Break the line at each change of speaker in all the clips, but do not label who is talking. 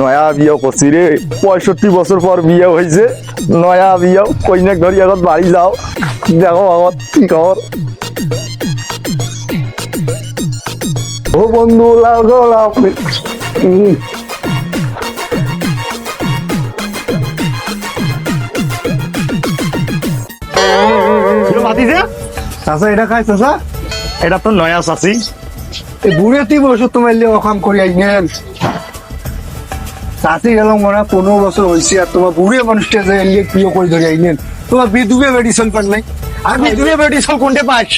নয়া বিয়ে করছি রে পঁয়ষট্টি বছর পর বিয়ে হয়েছে নয়া বিয়ে কইনাক ধরি আগত বাড়ি যাও। দেখো আগত কি খবর। ও বন্ধু লাও গো লাও
চাচা এটা খাই চাচা?
এটা তো নয়া চাচি।
এই বুড়ে তুই বসে তোমার লিয়ে অকাম করি আইনেন চাষি গেলাম মনে হয় পনেরো বছর হয়েছে আর তোমার বুড়ে মানুষটা যে লিয়ে প্রিয় করে ধরে আইনেন তোমার বিধুবে মেডিসিন পান নাই
আর বিধুয়ে বেটিসল কোনটে পাস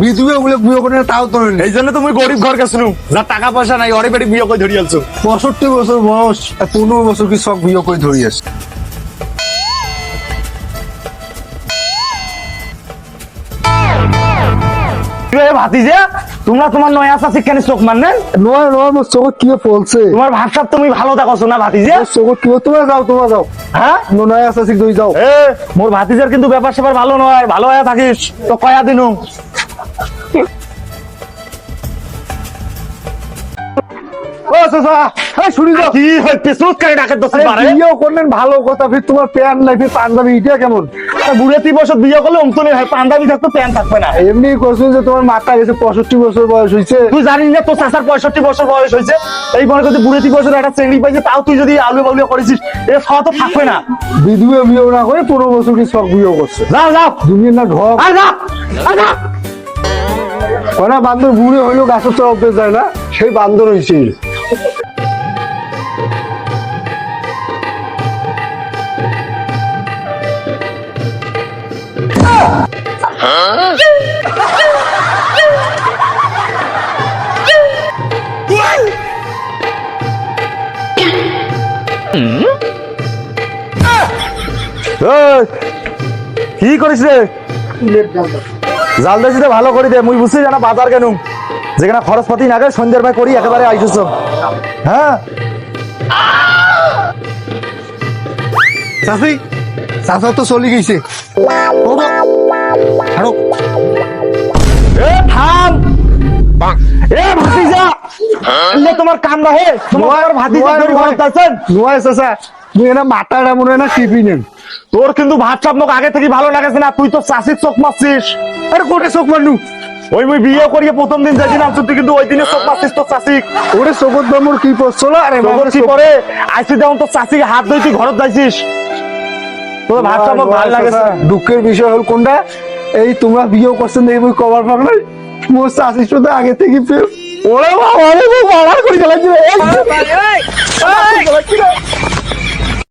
বিধুবে বলে প্রিয় করে তাও তো
এই জন্য তুমি গরিব ঘর গেছিল। যার টাকা পয়সা নাই অরে বেটি বিয়ে করে ধরি আলছো
পঁয়ষট্টি বছর বয়স আর পনেরো বছর কি সব বিয়ে করে ধরি আছে।
ভাতিজা তোমরা তোমার নয়া শিক্ষা কেন চোখ মারলেন
নয় নয় মোর চোখত কি ফলছে?
তোমার ভাষা তুমি ভালো দেখো না ভাতিজে।
চোখত কি তোমরা যাও তোমরা যাও।
হ্যাঁ
নয় আছে দুই যাও।
এ মোর ভাতিজার কিন্তু ব্যাপার স্যাপার ভালো নয় ভালো হয়ে থাকিস। তো কয়া দিনু?
চাচা এই শুনি যাও
কি পেছুত করে ডাকে দোষ পারে
বিয়েও করলেন ভালো কথা ফির তোমার প্যান্ট নাই ফির পাঞ্জাবি এটা কেমন?
বুড়ে তিন বছর বিয়ে করলে অমতনি হয় পাঞ্জাবি থাকতো প্যান্ট থাকবে না।
এমনি করছ যে তোমার মাথা গেছে পঁয়ষট্টি বছর বয়স হয়েছে।
তুই জানিস না তোর চাচার পঁয়ষট্টি বছর বয়স হয়েছে। এই মনে করতে বুড়ে তিন বছর একটা শ্রেণি পাইছে তাও তুই যদি আলু বাউলিয়া করেছিস এ খাওয়া তো থাকবে না।
বিধুয়ে বিয়ে না করে পনেরো বছর কি সব বিয়ে করছে।
যাও যাও
দুনিয়ার না ঢক
আর যা। আর
ওরা বান্দর বুড়ে হইলেও গাছের যায় না সেই বান্দর হয়েছে।
কি করিস রে? জাল দিয়েছি ভালো করি দে, মুই বুঝছি জানা বাজার কেন। যেখানে খরচ পাতি না করে সন্ধ্যার ভাই করি, একেবারে আইসছ হ্যাঁ?
চাষি চাষা তো চলে গেছে।
এলে তোমার হে তোমার ভাতিজা ধরে
তুই এনা মাথাটা মনে না টিপি নেন
তোর কিন্তু ভাত চাপ মোক আগে থেকে ভালো লাগেছে না তুই তো চাষির চোখ মারছিস।
আরে কোটে চোখ মারনু
ওই মুই বিয়ে করিয়ে প্রথম দিন যাইছিলাম তুই কিন্তু ওই দিনে চোখ মারছিস তোর চাষিক
ওরে চোখত কি পড়ছিল আরে
কি করে আইসি চাষিকে হাত ধুই তুই ঘরত যাইছিস। তোর ভাত চাপ মোক ভালো লাগেছে।
দুঃখের বিষয় হল কোনটা? এই তোমরা বিয়ে করছেন দেখি বই কভার পাক নাই। মোর চাষির সাথে আগে থেকে
ওরে বাবা বাবা করে চালাচ্ছিল